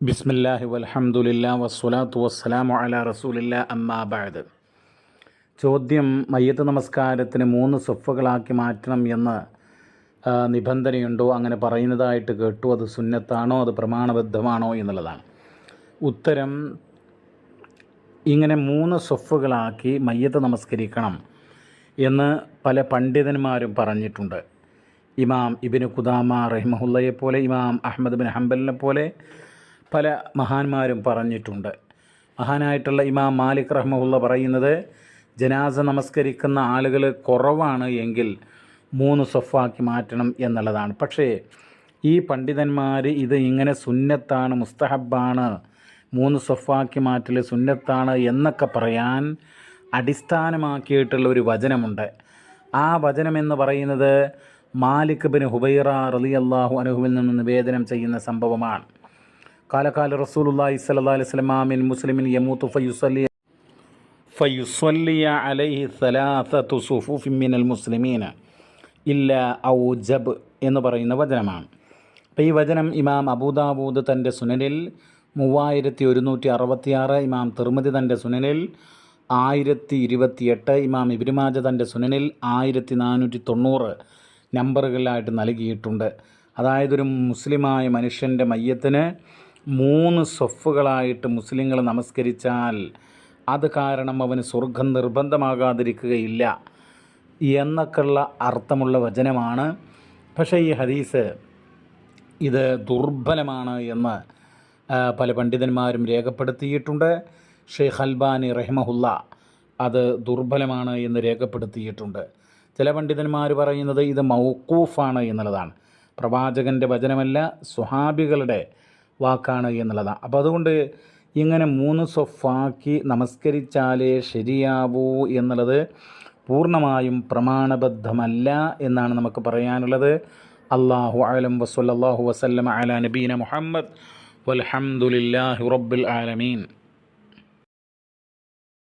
ബിസ്മില്ലാഹി വലഹമുല്ല വസ്സലാത്തു വസ്സലാമു അല റസൂലില്ല അമ്മാ ബഅദ്. ചോദ്യം മയ്യത്ത് നമസ്കാരത്തിന് മൂന്ന് സൊഫുകളാക്കി മാറ്റണം എന്ന് നിബന്ധനയുണ്ടോ? അങ്ങനെ പറയുന്നതായിട്ട് കേട്ടു അത് സുന്നത്താണോ അത് പ്രമാണബദ്ധമാണോ എന്നുള്ളതാണ്. ഉത്തരം ഇങ്ങനെ മൂന്ന് സൊഫുകളാക്കി മയ്യത്ത് നമസ്കരിക്കണം എന്ന് പല പണ്ഡിതന്മാരും പറഞ്ഞിട്ടുണ്ട്. ഇമാം ഇബിന് കുദാമ റഹിമഹുല്ലയെ പോലെ ഇമാം അഹമ്മദ് ബിൻ ഹംബലിനെ പോലെ പല മഹാന്മാരും പറഞ്ഞിട്ടുണ്ട്. മഹാനായിട്ടുള്ള ഇമാം മാലിക് റഹ്മുള്ള പറയുന്നത് ജനാസ നമസ്കരിക്കുന്ന ആളുകൾ കുറവാണ് എങ്കിൽ മൂന്ന് സൊഫാക്കി മാറ്റണം എന്നുള്ളതാണ്. പക്ഷേ ഈ പണ്ഡിതന്മാർ ഇത് ഇങ്ങനെ സുന്നത്താണ് മുസ്തഹബാണ് മൂന്ന് സൊഫാക്കി മാറ്റൽ സുന്നത്താണ് എന്നൊക്കെ പറയാൻ അടിസ്ഥാനമാക്കിയിട്ടുള്ള ഒരു വചനമുണ്ട്. ആ വചനം എന്ന് പറയുന്നത് മാലിക് ബിൻ ഹുബൈറ റലി അള്ളാഹു അനുഹുവിൽ നിന്ന് നിവേദനം ചെയ്യുന്ന സംഭവമാണ്. കാലകാല റസൂലുള്ളാഹി സ്വല്ലല്ലാഹി അലൈഹി വസല്ലം മിൻ മുസ്ലിമിൻ യമൂതു ഫയുസല്ലി ഫയുസല്ലിയ അലൈഹി സലാസത്തു സുഫുഫി മിനൽ മുസ്ലിമീന ഇല്ല ഔജബ് എന്ന് പറയുന്ന വചനമാണ്. അപ്പോൾ ഈ വചനം ഇമാം അബൂദാബൂദ് തന്റെ സുനനിൽ മൂവായിരത്തി ഒരുന്നൂറ്റി അറുപത്തിയാറ് ഇമാം തിർമതി തന്റെ സുനനിൽ ആയിരത്തി ഇരുപത്തിയെട്ട് ഇമാം ഇബ്രിമാജ തന്റെ സുനനിൽ ആയിരത്തി നാനൂറ്റി തൊണ്ണൂറ് നമ്പറുകളിലായിട്ട് നൽകിയിട്ടുണ്ട്. അതായത് ഒരു മുസ്ലിമായ മനുഷ്യന്റെ മയ്യത്തിന് മൂന്ന് സൊഫുകളായിട്ട് മുസ്ലിങ്ങൾ നമസ്കരിച്ചാൽ അത് കാരണം അവന് സ്വർഗം നിർബന്ധമാകാതിരിക്കുകയില്ല എന്നൊക്കെയുള്ള അർത്ഥമുള്ള വചനമാണ്. പക്ഷേ ഈ ഹദീസ് ഇത് ദുർബലമാണ് എന്ന് പല പണ്ഡിതന്മാരും രേഖപ്പെടുത്തിയിട്ടുണ്ട്. ഷെയ്ഖ് അൽബാനി റഹ്മഹുല്ല അത് ദുർബലമാണ് എന്ന് രേഖപ്പെടുത്തിയിട്ടുണ്ട്. ചില പണ്ഡിതന്മാർ പറയുന്നത് ഇത് മൗക്കൂഫാണ് എന്നുള്ളതാണ്. പ്രവാചകന്റെ വചനമല്ല സ്വഹാബികളുടെ വാക്കാണ് എന്നുള്ളതാണ്. അപ്പോൾ അതുകൊണ്ട് ഇങ്ങനെ മൂന്ന് സൊഫാക്കി നമസ്കരിച്ചാലേ ശരിയാവൂ എന്നുള്ളത് പൂർണമായും പ്രമാണബദ്ധമല്ല എന്നാണ് നമുക്ക് പറയാനുള്ളത്. അള്ളാഹു അലം വസ്വല്ലാഹു വസ്ലം അല നബീന മുഹമ്മദ്. വൽഹംദുലില്ലാഹി റബ്ബിൽ ആലമീൻ.